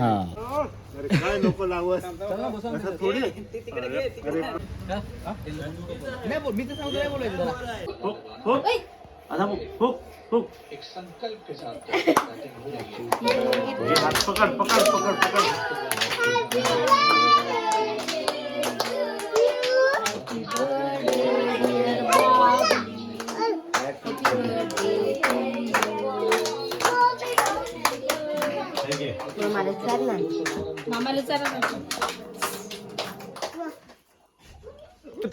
काय नको लावस असं थोडी आता बघ, हो, हो. हे हात पकड पकड पकड पकड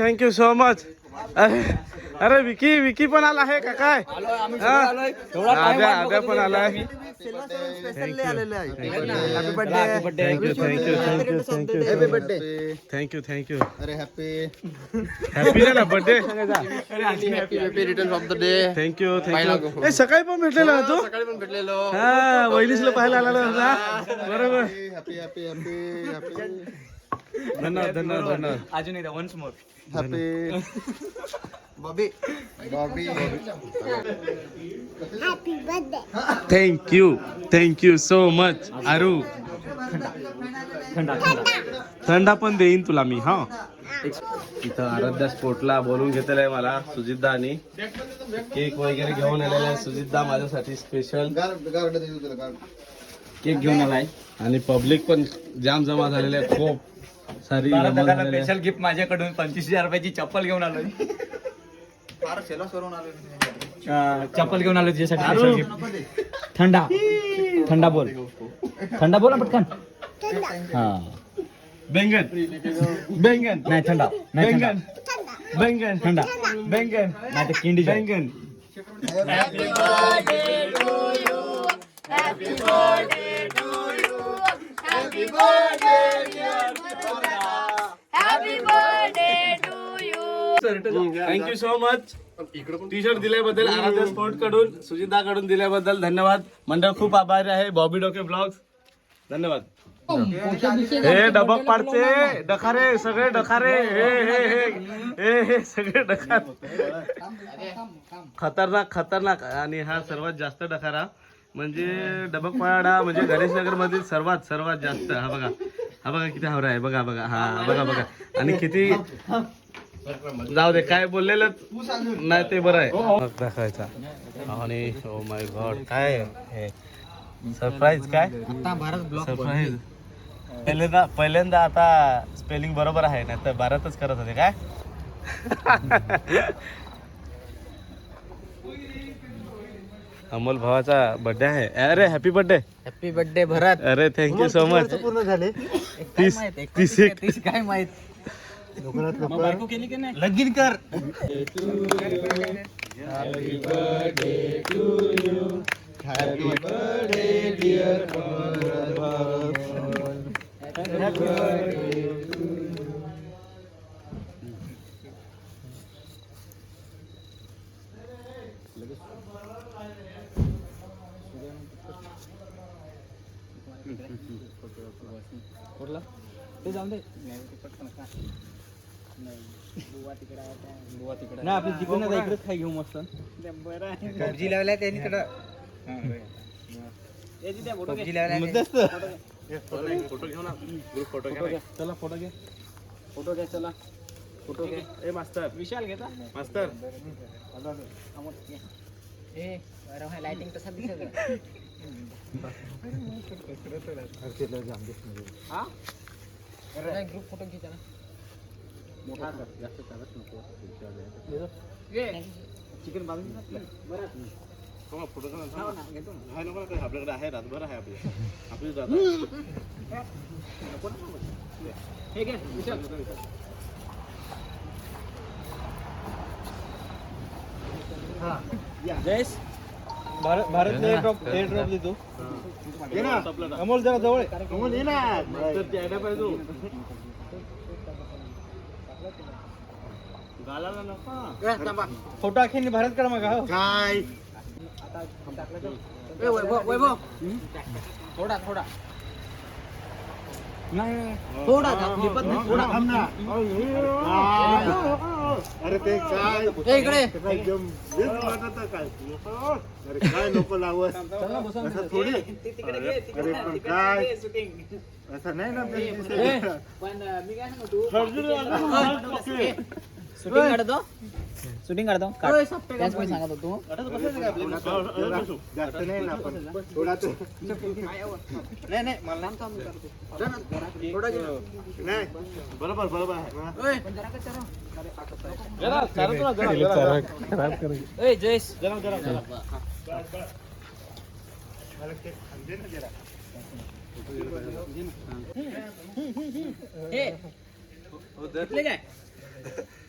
थँक्यू सो मच अरे अरे विकी विकी पण आला आहे का? काय? हा? आद्या पण आलाय thank you thank you thank you thank you thank you thank you अरे हॅपी हॅपी ना birthday happy return of the day thank you thank you ए सकाळी पण भेटलेला ना तू? सकाळी पण भेटलेलो. हा वहिनीसला पाहायला आला ना बरोबर. हॅपी हॅपी हॅपी हॅपी धन्यवाद धन्यवाद धन्यवाद. अजून एकदा once more happy Bobby. Bobby. Thank you thank you so much Aaru थंडा पण देईन तुला मी हा. इथं आराध्या स्पोर्टला बोलून घेतलेलं आहे मला सुजितदा आणि केक वगैरे घेऊन आलेला आहे. सुजितदा माझ्यासाठी स्पेशल गार्ड गार्ड देऊ तुला गार्ड केक घेऊन आलाय. आणि पब्लिक पण जाम जमा झालेले आहे खूप. सारी स्पेशल गिफ्ट माझ्याकडून पंचवीस हज़ार रुपयाची चप्पल घेऊन आलोय. चप्पल घेऊन आलो तुझ्यासाठी स्पेशल गिफ्ट थंडा. थंडा बोल. थंडा बोल ना पटकन. हा. बेंगन. बेंगन. नाही थंडा. नाही थंडा. बेंगन. बेंगन. थंडा. बेंगन. नाही तर किंडी बेंगन. Happy thank you so much T shirt दिल्याबद्दल आराध्या स्पोर्टकडून सुजिता कडून दिल्याबद्दल धन्यवाद. मंडळ खूप आभारी आहे. बॉबी डोके ब्लॉग्स धन्यवाद. हे डबक पाडचे. डखारे सगळे डखारे. हे हे हे. हे हे सगळे डखार. खतरनाक खतरनाक. आणि हा सर्वात जास्त डखारा. म्हणजे डबकपाडा म्हणजे गणेशनगर मधील सर्वात सर्वात जास्त. हा बघा. हा बघा किती हावरा आहे. बघा बघा. हा बघा बघा. आणि किती जाऊ दे काय बोललेलं नाही ते बरं आहे. मग दाखवायचा आणि ओ माय गॉड काय हे? सरप्राईज काय? सरप्राईज पहिल्यांदा पहिल्यांदा आता स्पेलिंग बरोबर आहे नाही तर भारतच करत होते काय? अमोल भावाचा बर्थडे आहे. अरे happy birthday happy birthday Bharat. अरे थँक्यू सो मच पूर्ण झाले. तीस तीस एक. तीस काय माहीत? लवकरात बायको केली की नाही? लगीन कर. हॅपी बर्थडे डिअर ते जाऊन दे. नाही. आपली जिकडून आता इकडेच खाय घेऊ मस्त. पबजी लावलाय त्यांनी तिकडं. फोटो घेऊ ना ग्रुप फोटो घ्या चला फोटो घे. फोटो घ्या चला. फोटो घे. ए मास्तर. विशाल घेता मास्तर. लाइटिंग तसा दिसत हा? ग्रुप फोटो घे त्याला. मोठा कर जास्त चालत नको. चिकन बांधून बरं. हो, फोटो घ्या ना. नको ना आपल्याकडे आहे रातभर आहे आपली. आपली रात हे घे Vishal Jayesh Bharat Bharat air drop air drop देतो. ये ना अमोल जरा जवळ आहे. कमल ये ना पाहिजे तू. गालाला नको फोटो अखेरनी भारत कडे मग हो. काय? वैभव थोडा थोडा थोडा. लिपत नाही, थोडा थांब ना. अरे ते काय? ए, इकडे. एकदम वीज वाटतं काय? अरे काय नको लावत? थोडी? अरे पण काय? असं नाही ना शूटिंग काढतो शूटिंग काढतो त्याच मी सांगत होतो जास्त नाही ना पण थोडा तो. नाही बरोबर बरोबर आहे. ए जयेश. ए, घेतले काय घे घे समोर. हम्म,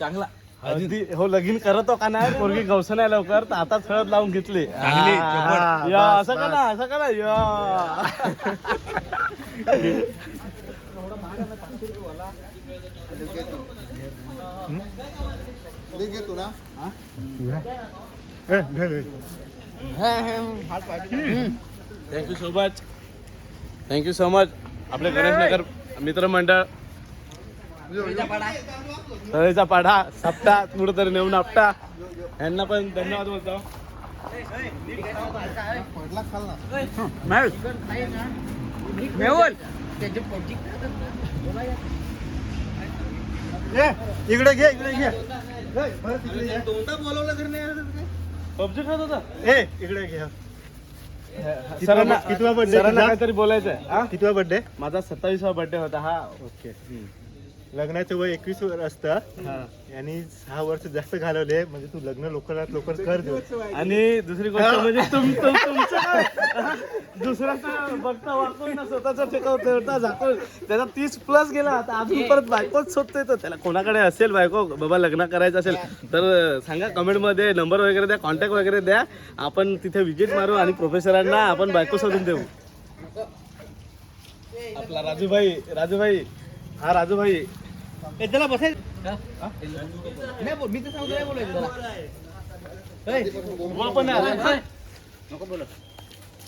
चांगला. हळदी हो लगीन करतो का नाही? पोरगी गवस नाही लवकर तर आता हळद लावून घेतली. चांगली. या असं का ना असं का ना या. Thank you so much thank you so much आपले गणेश नगर मित्रमंडळ. तळेचा पाढा सप्ता कुठंतरी नेऊन आपटा. यांना पण धन्यवाद बोलतो. इकडे घे इकडे घे. पबजी खेळत होता? ए इकडे घे. सरांना कितवा birthday सरांना? काहीतरी बोलायचं आहे? कितवा बर्थडे माझा सत्तावीसवा बर्थडे होता हा. ओके लग्नाचं वय एकवीस वर असतं. हा. आणि सहा वर्ष जास्त घालवले म्हणजे तू लग्न लवकरात लवकर कर देऊ आणि दुसरी गोष्ट म्हणजे तुम तुम तुमचं काय? दुसऱ्याचं बघता वाकून ना स्वतःच झाकून त्याचा तीस प्लस गेला आता अजून परत बायकोच शोधतोय तो. त्याला कोणाकडे असेल बायको? बाबा लग्न करायचं असेल तर सांगा कमेंटमध्ये नंबर वगैरे द्या कॉन्टॅक्ट वगैरे द्या. आपण तिथे विजिट मारू आणि प्रोफेसरांना आपण बायको शोधून देऊ. आपला राजूभाई राजूभाई. हा राजूभाई. त्याला बसाय. नाही बोल मी तर सांगतो नाही बोलायचं त्याला. पण आला.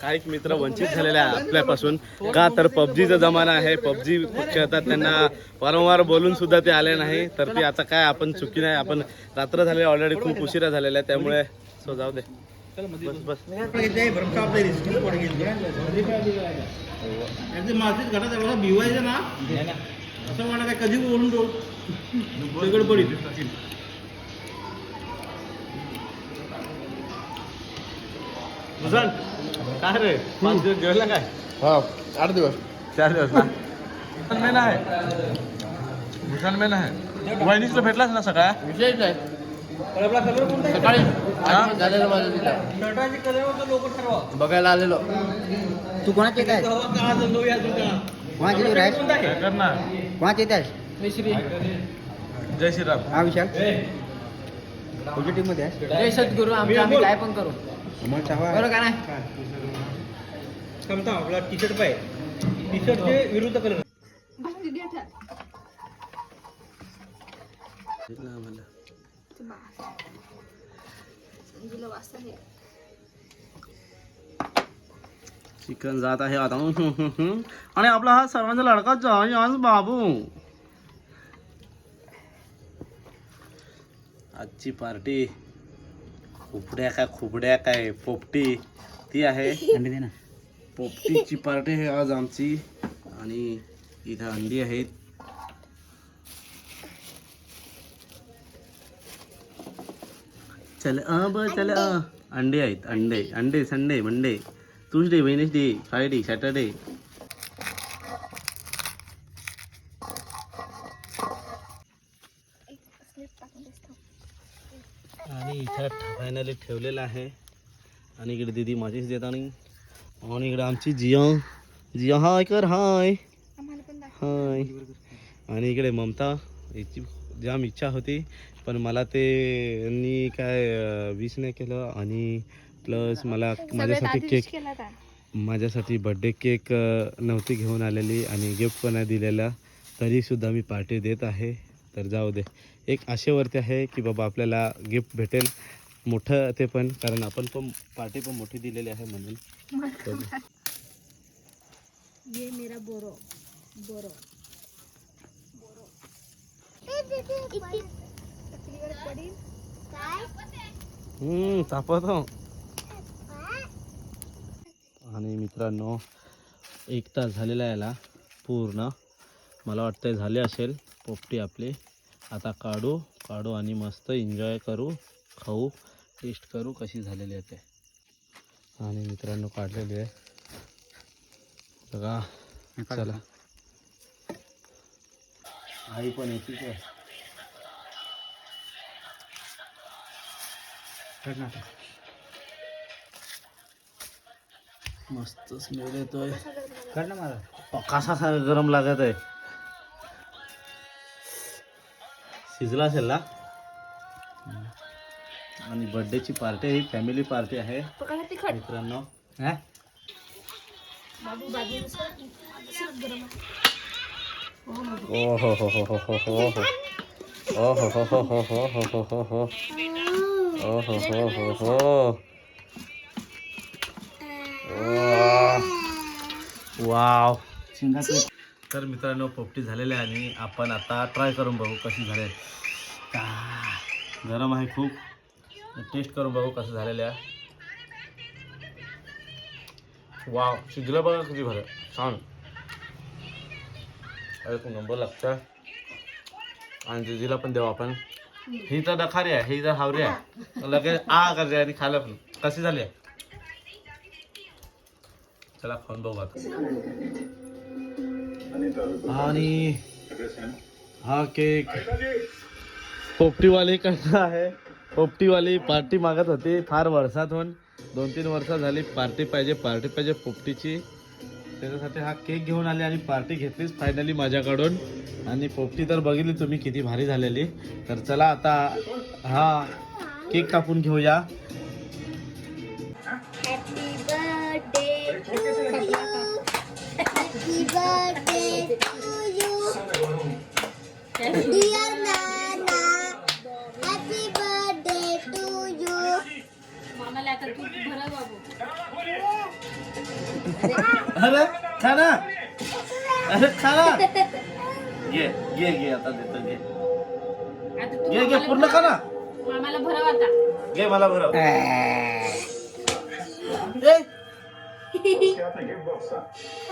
काही मित्र वंचित झालेले आहे आपल्यापासून. का तर पबजीचा जमाना आहे. पबजी खेळतात त्यांना. वारंवार बोलून सुद्धा ते आले नाही. तर ती आता काय आपण चुकी नाही. आपण रात्र झाले ऑलरेडी खूप उशिरा झालेला आहे त्यामुळे सो जाऊ दे. बस बस. भूषण, काय रे? पाच दिवस जेवला काय? आठ दिवस. चार दिवस ना? भूषण मेन आहे. भूषण मेन आहे. वहिनीचं भेटलाच ना सकाळ सकाळी आगमन झालेलं माझं तिथं. बघायला आलेलो. तू कोणाचे काय? कोणाचे तू काय करणार कोणाचे येत आहेस जय श्रीराम. हा विशाल. तुझ्या टीममध्ये जय सद्गुरू आम्ही काय पण करू. मग चावा बरं का नाही? चिकन जात आहे आता. आणि आपला हा सर्वांचा लडका जॉन जॉन बाबू. आजची पार्टी खुबड्या काय खुबड्या काय पोपटी ती आहे. अंडे दे ना. पोपटीची पार्टी आहे आज आमची. आणि इथं अंडी आहेत. चल अब चल अ. अंडे आहेत अंडे. अंडे Sunday Monday. Tuesday Wednesday Friday Saturday आणि इथं फायनली ठेवलेलं आहे. आणि इकडे दीदी माझीच देत आणि आणि इकडे आमची जिया. जिया हाय कर हाय हाय आणि इकडे ममता. याची जाम इच्छा होती पण मला ते काय विश नाही केलं आणि प्लस मला माझ्यासाठी केक माझ्यासाठी बड्डे केक नव्हती घेऊन आलेली आणि गिफ्ट पण नाही दिलेला. तरीसुद्धा मी पार्टी देत आहे. तर जाऊ दे. एक आशेवरती आहे की बाबा आपल्याला गिफ्ट भेटेल. मोठं ते पण कारण आपण पण पार्टी पण मोठी दिलेली आहे म्हणून. ये मेरा बोरो. बोरो. हम्म तापतो आणि मित्रांनो एक तास झालेला याला पूर्ण. मला वाटतं झाले असेल पोपटी आपली. आता काढू काढू आणि मस्त एन्जॉय करू खाऊ टेस्ट करू कशी झालेली आहे ते. आणि मित्रांनो काढलेली आहे. बघा चला. आई पण येते काय मस्त स्मेल येतोय कसा सा गरम लागत आहे शिजला असेल ना आणि बर्थडेची पार्टी ही फॅमिली पार्टी आहे मित्रांनो हा? ओ हो हो हो हो हो हो हो ओ हो हो हो हो हो हो हो हो हो ओ हो हो हो हो वाव. तर. मित्रांनो पोपटी झालेली आहे आणि आपण आता ट्राय करून बघू कशी झाले का? गरम आहे खूप. टेस्ट करून बघू कसं झालेलं आहे. वाव. शिजलं बघा किती भरं. छान. एक नंबर लागतं आणि दिदीला पण देऊ आपण. ही तर डखारी आहे. ही तर हावरी आहे. लगेच आ करते आणि खायला पण. कशी झाली आहे? चला खाऊन बघू आता आणि हा केक. पोपटीवाली कसं आहे? पोपटीवाली पार्टी मागत होती फार वर्षातून. दोन तीन वर्ष झाली पार्टी पाहिजे पार्टी पाहिजे पोपटीची. त्याच्यासाठी हा केक घेऊन आले आणि पार्टी घेतलीच फायनली माझ्याकडून. आणि पोपटी तर बघितली तुम्ही किती भारी झालेली. तर चला आता हा केक कापून घेऊया. अरे खाना। अरे खाना। ये ये ये आता देतो ये। ये ये पूर्ण खाना। मामाला भरा आता। ये मला भरव ए!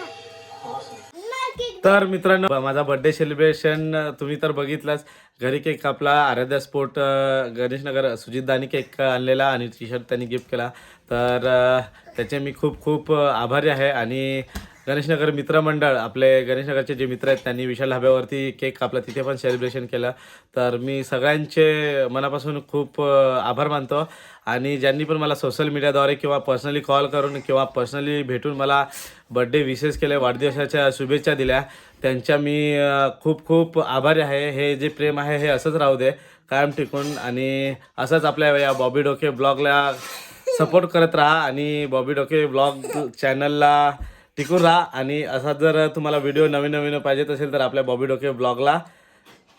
तर मित्रांनो माझा बर्थडे सेलिब्रेशन तुम्ही तर बघितलाच. घरी केक कापला आराध्या स्पोर्ट गणेशनगर सुजित दानी केक आणलेला आणि टी शर्ट त्यांनी गिफ्ट केला. तर त्याचे मी खूप खूप आभारी आहे. आणि गणेशनगर मित्रमंडळ आपले गणेशनगरचे जे मित्र आहेत त्यांनी विशाल ढाब्यावरती केक कापला तिथे पण सेलिब्रेशन केलं. तर मी सगळ्यांचे मनापासून खूप आभार मानतो. आणि ज्यांनी पण मला सोशल मीडियाद्वारे किंवा पर्सनली कॉल करून किंवा पर्सनली भेटून मला बड्डे विशेष केले वाढदिवसाच्या शुभेच्छा दिल्या त्यांच्या मी खूप खूप आभारी आहे. हे जे प्रेम आहे हे असंच राहू दे कायम टिकून आणि असंच आपल्या या बॉबी डोके ब्लॉगला सपोर्ट करत राहा आणि बॉबी डोके ब्लॉग चॅनलला टिकून राहा. आणि असा जर तुम्हाला व्हिडिओ नवीन नवीन पाहिजेत असेल तर आपल्या बॉबी डोके ब्लॉगला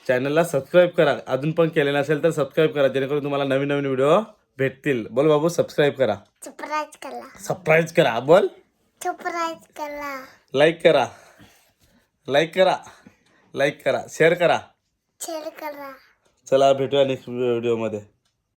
चॅनलला सबस्क्राईब करा. अजून पण केले नसेल तर सबस्क्राईब करा जेणेकरून तुम्हाला नवीन नवीन व्हिडिओ भेटतील. बोल बाबू सबस्क्राईब करा. सरप्राईज करा. सरप्राईज करा. बोल. सरप्राईज करा. लाईक करा. लाईक करा. लाईक करा. शेअर करा. शेअर करा. चला भेटूया नेक्स्ट व्हिडिओमध्ये